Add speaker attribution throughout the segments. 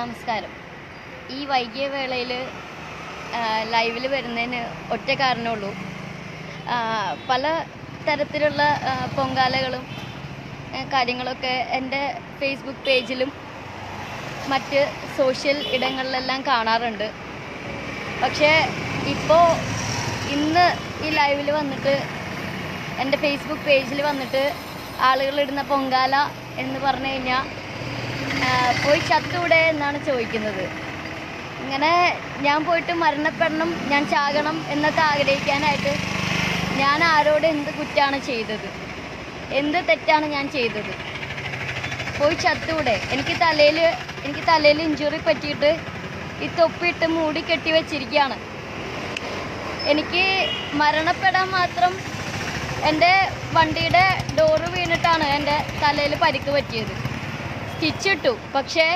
Speaker 1: നമസ്കാരം. ഈ വൈകിയ വേളയിൽ ലൈവിൽ വരുന്നതിന് ഒറ്റ കാരണമുള്ളൂ. പല തരത്തിലുള്ള പൊങ്കാലകളും കാര്യങ്ങളൊക്കെ എന്റെ ഫേസ്ബുക്ക് പേജിലും മറ്റ് സോഷ്യൽ ഇടങ്ങളിലെല്ലാം കാണാറുണ്ട്. പക്ഷേ ഇപ്പോൾ ഇന്ന് ഈ ലൈവിൽ വന്നിട്ട് എന്റെ ഫേസ്ബുക്ക് പേജിൽ വന്നിട്ട് ആളുകളിടുന്ന പൊങ്കാല എന്ന് പറഞ്ഞു കഴിഞ്ഞാൽ പോയി ചത്തൂടെ എന്നാണ് ചോദിക്കുന്നത്. ഇങ്ങനെ ഞാൻ പോയിട്ട് മരണപ്പെടണം ഞാൻ ചാകണം എന്നൊക്കെ ആഗ്രഹിക്കാനായിട്ട് ഞാൻ ആരോട് എന്ത് കുറ്റാണ് ചെയ്തത്? എന്ത് തെറ്റാണ് ഞാൻ ചെയ്തത്? പോയി ചത്തൂടെ എനിക്ക് തലയിൽ എനിക്ക് തലയിൽ ഇഞ്ചുറി പറ്റിയിട്ട് ഈ തൊപ്പിയിട്ട് മൂടി കെട്ടി വെച്ചിരിക്കുകയാണ്. എനിക്ക് മരണപ്പെടാൻ മാത്രം എന്റെ വണ്ടിയുടെ ഡോറ് വീണിട്ടാണ് എന്റെ തലയിൽ പരിക്ക് പറ്റിയത്. സ്റ്റിച്ചിട്ടു പക്ഷേ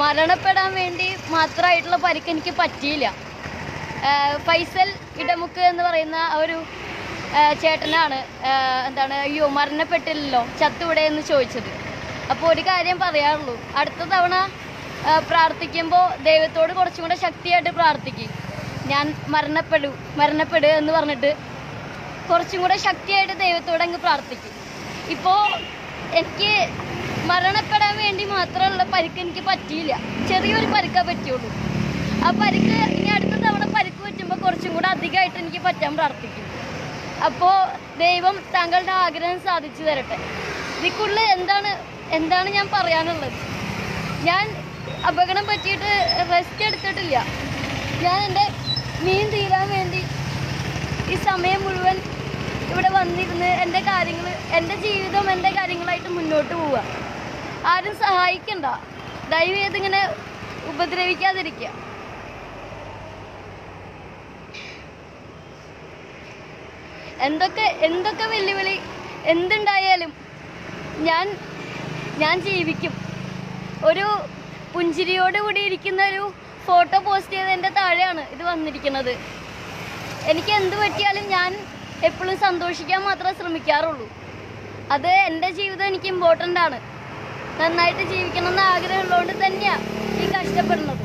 Speaker 1: മരണപ്പെടാൻ വേണ്ടി മാത്രമായിട്ടുള്ള പരിക്ക് എനിക്ക് പറ്റിയില്ല. ഫൈസൽ ഇടമുക്ക് എന്ന് പറയുന്ന ഒരു ചേട്ടനാണ് എന്താണ് അയ്യോ മരണപ്പെട്ടില്ലല്ലോ ചത്തുവിടെ എന്ന് ചോദിച്ചത്. അപ്പോൾ ഒരു കാര്യം പറയാറുള്ളൂ അടുത്ത തവണ പ്രാർത്ഥിക്കുമ്പോൾ ദൈവത്തോട് കുറച്ചും കൂടെ ശക്തിയായിട്ട് പ്രാർത്ഥിക്കും. ഞാൻ മരണപ്പെടൂ മരണപ്പെടുക എന്ന് പറഞ്ഞിട്ട് കുറച്ചും കൂടെ ശക്തിയായിട്ട് ദൈവത്തോട് അങ്ങ് പ്രാർത്ഥിക്കും. ഇപ്പോൾ എനിക്ക് മരണപ്പെടാൻ വേണ്ടി മാത്രമുള്ള പരിക്ക് എനിക്ക് പറ്റിയില്ല. ചെറിയൊരു പരിക്കേ പറ്റിയുള്ളൂ. ആ പരിക്ക് ഇനി അടുത്ത തവണ പരിക്ക് പറ്റുമ്പോൾ കുറച്ചും കൂടെ അധികമായിട്ട് എനിക്ക് പറ്റാൻ പ്രാർത്ഥിക്കും. അപ്പോൾ ദൈവം താങ്കളുടെ ആഗ്രഹം സാധിച്ചു തരട്ടെ. ഇതിക്കുള്ളിൽ എന്താണ് എന്താണ് ഞാൻ പറയാനുള്ളത്? ഞാൻ അപകടം പറ്റിയിട്ട് റെസ്റ്റ് എടുത്തിട്ടില്ല. ഞാൻ എന്റെ മീൻ തീരാൻ വേണ്ടി ഈ സമയം മുഴുവൻ ഇവിടെ വന്നിരുന്ന് എന്റെ കാര്യങ്ങൾ എന്റെ ജീവിതം എന്റെ കാര്യങ്ങളായിട്ട് മുന്നോട്ട് പോവുക. ആരും സഹായിക്കണ്ട. ദയവ് ചെയ്ത് ഉപദ്രവിക്കാതിരിക്ക എന്തൊക്കെ എന്തൊക്കെ വെല്ലുവിളി എന്തുണ്ടായാലും ഞാൻ ഞാൻ ജീവിക്കും. ഒരു പുഞ്ചിരിയോടുകൂടി ഇരിക്കുന്ന ഒരു ഫോട്ടോ പോസ്റ്റ് ചെയ്തതിന്റെ താഴെയാണ് ഇത് വന്നിരിക്കുന്നത്. എനിക്ക് എന്ത് പറ്റിയാലും ഞാൻ എപ്പോഴും സന്തോഷിക്കാൻ മാത്രമേ ശ്രമിക്കാറുള്ളൂ. അത് എന്റെ ജീവിതം എനിക്ക് ഇമ്പോർട്ടന്റ് ആണ്. നന്നായിട്ട് ജീവിക്കണം എന്ന് ആഗ്രഹമുള്ളതുകൊണ്ട് തന്നെയാണ് ഈ കഷ്ടപ്പെടുന്നത്.